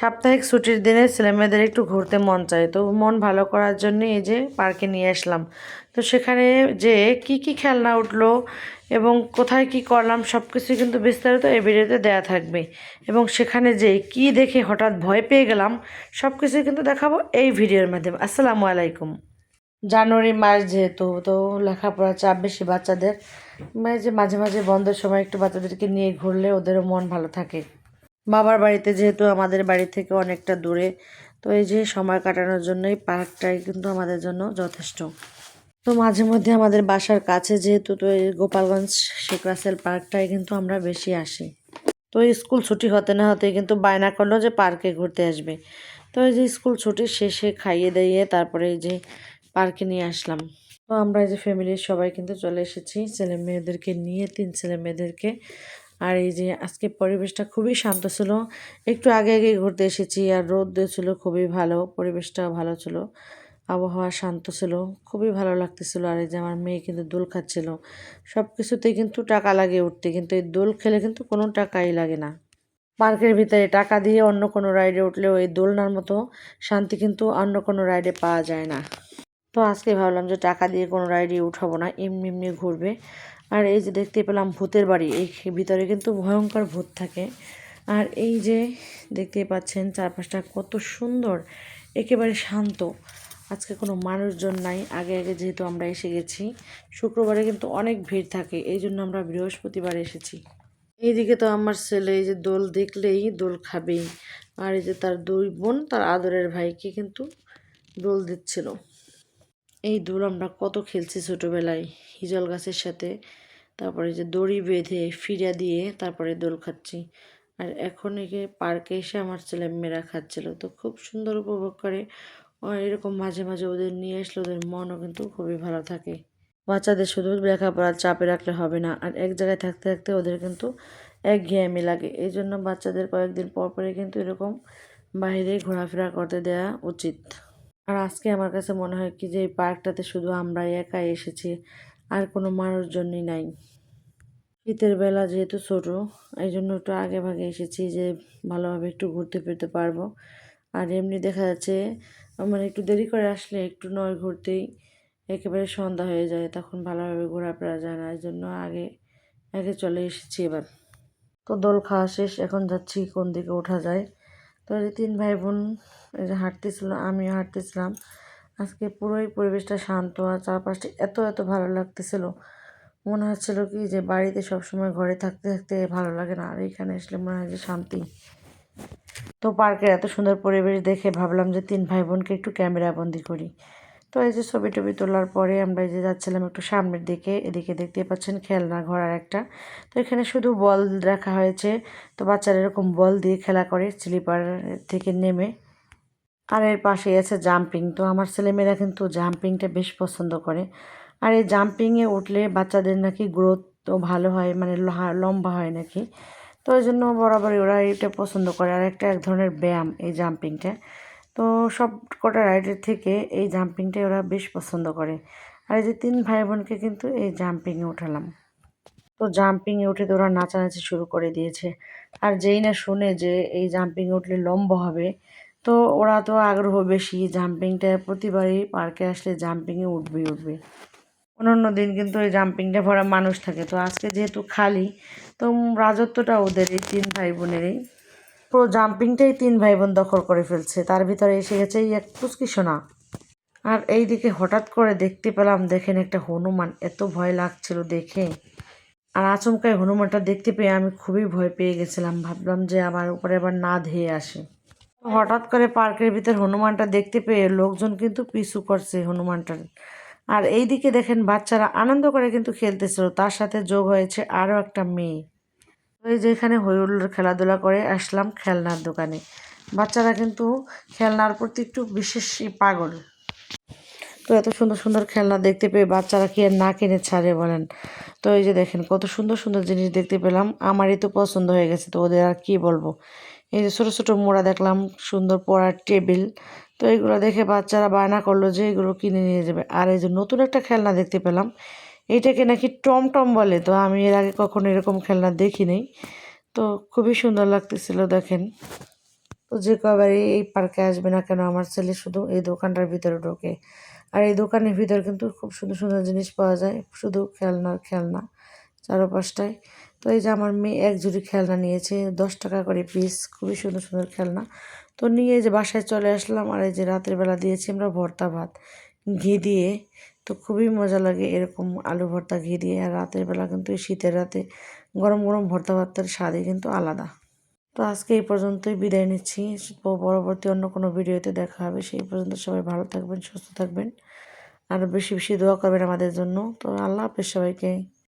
সাপ্তাহিক ছুটির দিনে ছেলেমেয়েদের একটু ঘুরতে মন চায়, তো মন ভালো করার জন্য এই যে পার্কে নিয়ে আসলাম। তো সেখানে যে কি কি খেলনা উঠল এবং কোথায় কি করলাম সব কিছু কিন্তু বিস্তারিত এই ভিডিওতে দেওয়া থাকবে। এবং সেখানে যে কি দেখে হঠাৎ ভয় পেয়ে গেলাম সব কিছু কিন্তু দেখাবো এই ভিডিওর মাধ্যমে। আসসালামু আলাইকুম। জানুয়ারি মাস যেহেতু, তো লেখাপড়ার চাপ বেশি বাচ্চাদের। মানে যে মাঝে মাঝে বন্ধের সময় একটু বাচ্চাদেরকে নিয়ে ঘুরলে ওদেরও মন ভালো থাকে। বাবার বাড়িতে যেহেতু আমাদের বাড়ি থেকে অনেকটা দূরে, তো এই যে সময় কাটানোর জন্য এই পার্কটাই কিন্তু আমাদের জন্য যথেষ্ট। তো মাঝে মধ্যে আমাদের বাসার কাছে যেহেতু তো এই গোপালগঞ্জ শেখ রাসেল পার্কটাই কিন্তু আমরা বেশি আসি। তো স্কুল ছুটি হতে না হতে কিন্তু বায়না করল যে পার্কে ঘুরতে আসবে। তো এই যে স্কুল ছুটি শেষে খাইয়ে দাইয়ে তারপরে এই যে পার্কে নিয়ে আসলাম। তো আমরা এই যে ফ্যামিলির সবাই কিন্তু চলে এসেছি। ছেলে মেয়েদেরকে নিয়ে, তিন ছেলে মেয়েদেরকে আর এই যে আজকে পরিবেশটা খুবই শান্ত ছিল। একটু আগে আগে ঘুরতে এসেছি আর রোদ ছিল খুবই ভালো পরিবেশটা ভালো ছিল। আবহাওয়া শান্ত ছিল, খুবই ভালো লাগতেছিল। আর এই যে আমার মেয়ে কিন্তু দোল খাচ্ছিল। সব কিছুতেই কিন্তু টাকা লাগে উঠতে, কিন্তু এই দোল খেলে কিন্তু কোনো টাকাই লাগে না। পার্কের ভিতরে টাকা দিয়ে অন্য কোনো রাইডে উঠলেও এই দোলনার মতো শান্তি কিন্তু অন্য কোনো রাইডে পাওয়া যায় না। তো আজকে ভাবলাম যে টাকা দিয়ে কোনো রাইডে উঠাবো না, এমনি এমনি ঘুরবে। আর এই যে দেখতে পেলাম ভূতের বাড়ি, এই ভিতরে কিন্তু ভয়ঙ্কর ভূত থাকে। আর এই যে দেখতে পাচ্ছেন চারপাশটা কত সুন্দর, একেবারে শান্ত। আজকে কোনো মানুষজন নাই, আগে আগে যেহেতু আমরা এসে গেছি, শুক্রবারে কিন্তু অনেক ভিড় থাকে, এই জন্য আমরা বৃহস্পতিবার এসেছি। এইদিকে তো আমার ছেলে এই যে দোল দেখলেই দোল খাবেই, আর এই যে তার দুই বোন, তার আদরের ভাইকে কিন্তু দোল দিচ্ছিল। এই দোল আমরা কত খেলছি ছোটোবেলায় হিজল গাছের সাথে। তারপরে যে দড়ি বেঁধে ফিরা দিয়ে তারপরে দোল খাচ্ছি। আর এখন একে পার্কে এসে আমার ছেলে মেয়েরা খাচ্ছিল, তো খুব সুন্দর উপভোগ করে। এরকম মাঝে মাঝে ওদের নিয়ে আসলে ওদের মনও কিন্তু খুবই ভালো থাকে। বাচ্চাদের শুধু লেখাপড়ার চাপে রাখলে হবে না, আর এক জায়গায় থাকতে থাকতে ওদের কিন্তু এক ঘেয়ামি লাগে। এই জন্য বাচ্চাদের কয়েকদিন পর পরে কিন্তু এরকম বাইরে ঘোরাফেরা করতে দেওয়া উচিত। আর আজকে আমার কাছে মনে হয় কি যে এই পার্কটাতে শুধু আমরা একাই এসেছি, আর কোনো মানুষজনই নাই। শীতের বেলা যেহেতু ছোটো এই জন্য একটু আগে ভাগে এসেছি যে ভালোভাবে একটু ঘুরতে ফিরতে পারব। আর এমনি দেখা যাচ্ছে মানে একটু দেরি করে আসলে একটু নয় ঘুরতেই একেবারে সন্ধ্যা হয়ে যায়, তখন ভালোভাবে ঘোরাফেরা যায় না এই জন্য আগে আগে চলে এসেছি এবার। তো দোল খাওয়া শেষ, এখন যাচ্ছি কোন দিকে ওঠা যায়। তো তিন ভাই বোন হাঁটতেছিল, আমিও হাঁটতেছিলাম। আজকে পুরোই পরিবেশটা শান্ত আর চারপাশটা এত এত ভালো লাগতেছিল। মনে হচ্ছিল কি যে বাড়িতে সবসময় ঘরে থাকতে থাকতে ভালো লাগে না, আর এখানে আসলে মনে হয় যে শান্তি। তো পার্কের এত সুন্দর পরিবেশ দেখে ভাবলাম যে তিন ভাই বোনকে একটু ক্যামেরা বন্দি করি। তো এই যে ছবি টবি তোলার পরে আমরা এই যে যাচ্ছিলাম একটু সামনের দিকে, এদিকে দেখতে পাচ্ছেন খেলনা ঘোড়ার একটা। তো এখানে শুধু বল রাখা হয়েছে। তো বাচ্চারা এরকম বল দিয়ে খেলা করে, স্লিপার থেকে নেমে। আর এর পাশেই আছে জাম্পিং। তো আমার ছেলেমেয়েরা কিন্তু জাম্পিংটা বেশ পছন্দ করে। আর এই জাম্পিংয়ে উঠলে বাচ্চাদের নাকি গ্রোথও ভালো হয় মানে লম্বা হয় নাকি। তো ওই জন্য বরাবরই ওরা এটা পছন্দ করে। আর একটা এক ধরনের ব্যায়াম এই জাম্পিংটা। তো সব কটা রাইডের থেকে এই জাম্পিংটাই ওরা বেশ পছন্দ করে। আর এই যে তিন ভাই বোনকে কিন্তু এই জাম্পিংয়ে উঠালাম। তো জাম্পিংয়ে উঠে তো ওরা নাচানাচি শুরু করে দিয়েছে। আর যেই না শুনে যে এই জাম্পিংয়ে উঠলে লম্বা হবে, তো ওরা তো আগ্রহ বেশি জাম্পিংটা প্রতিবারই পার্কে আসলে জাম্পিংয়ে উঠবেই উঠবে। অন্য দিন কিন্তু ওই জাম্পিংটা ভরা মানুষ থাকে। তো আজকে যেহেতু খালি, তো রাজত্বটা ওদেরই তিন ভাই বোনেরই পুরো জাম্পিংটাই তিন ভাই বোন দখল করে ফেলছে। তার ভিতরে এসে গেছে এই এক পুচকি সোনা। আর এই দিকে হঠাৎ করে দেখতে পেলাম, দেখেন একটা হনুমান, এত ভয় লাগছিল দেখে। আর আচমকায় হনুমানটা দেখতে পেয়ে আমি খুবই ভয় পেয়ে গেছিলাম। ভাবলাম যে আমার উপরে আবার না ধেয়ে আসে। হঠাৎ করে পার্কের ভিতর হনুমানটা দেখতে পেয়ে লোকজন কিন্তু পিছু করছে হনুমানটার। আর এই দিকে দেখেন বাচ্চারা আনন্দ করে কিন্তু খেলতেছিল। তার সাথে যোগ হয়েছে আরও একটা মেয়ে। ওই যে এখানে হইহুল্লোর খেলাধুলা করে আসলাম খেলনার দোকানে। বাচ্চারা কিন্তু খেলনার প্রতি একটু বিশেষ পাগল। তো এত সুন্দর সুন্দর খেলনা দেখতে পেয়ে বাচ্চারা কি আর না কিনে ছাড়ে বলেন? তো এই যে দেখেন, কত সুন্দর সুন্দর জিনিস দেখতে পেলাম। আমারই তো পছন্দ হয়ে গেছে, তো ওদের আর কি বলব? এই যে ছোটো ছোটো মোড়া দেখলাম, সুন্দর পড়ার টেবিল। তো এইগুলো দেখে বাচ্চারা বায়না করল যে এগুলো কিনে নিয়ে যাবে। আর এই যে নতুন একটা খেলনা দেখতে পেলাম এইটাকে নাকি টমটম বলে, তো আমি এর আগে কখনো এরকম খেলনা দেখিনি। তো খুবই সুন্দর লাগতেছিল, দেখেন। তো যে কবার এই পার্কে আসবে না কেন, আমার ছেলে শুধু এই দোকানটার ভিতরে ঢোকে। আর এই দোকানের ভিতরে কিন্তু খুব সুন্দর সুন্দর জিনিস পাওয়া যায়, শুধু খেলনার খেলনা চারোপাশটায়। তো এই যে আমার মেয়ে এক জুড়ি খেলনা নিয়েছে, দশ টাকা করে পিস খুবই সুন্দর সুন্দর খেলনা। তো নিয়ে যে বাসায় চলে আসলাম, আর এই যে রাতের দিয়েছি আমরা ভর্তা ভাত, ঘি দিয়ে। তো খুবই মজা লাগে এরকম আলু ভর্তা ঘি দিয়ে। আর রাতের বেলা কিন্তু এই শীতের রাতে গরম গরম ভর্তা ভাতের স্বাদই কিন্তু আলাদা। তো আজকে এই পর্যন্তই বিদায় নিচ্ছি। পরবর্তী অন্য কোনো ভিডিওতে দেখা হবে। সেই পর্যন্ত সবাই ভালো থাকবেন, সুস্থ থাকবেন। আর বেশি বেশি দোয়া করবেন আমাদের জন্য। তো আল্লাহ হাফেজ সবাইকে।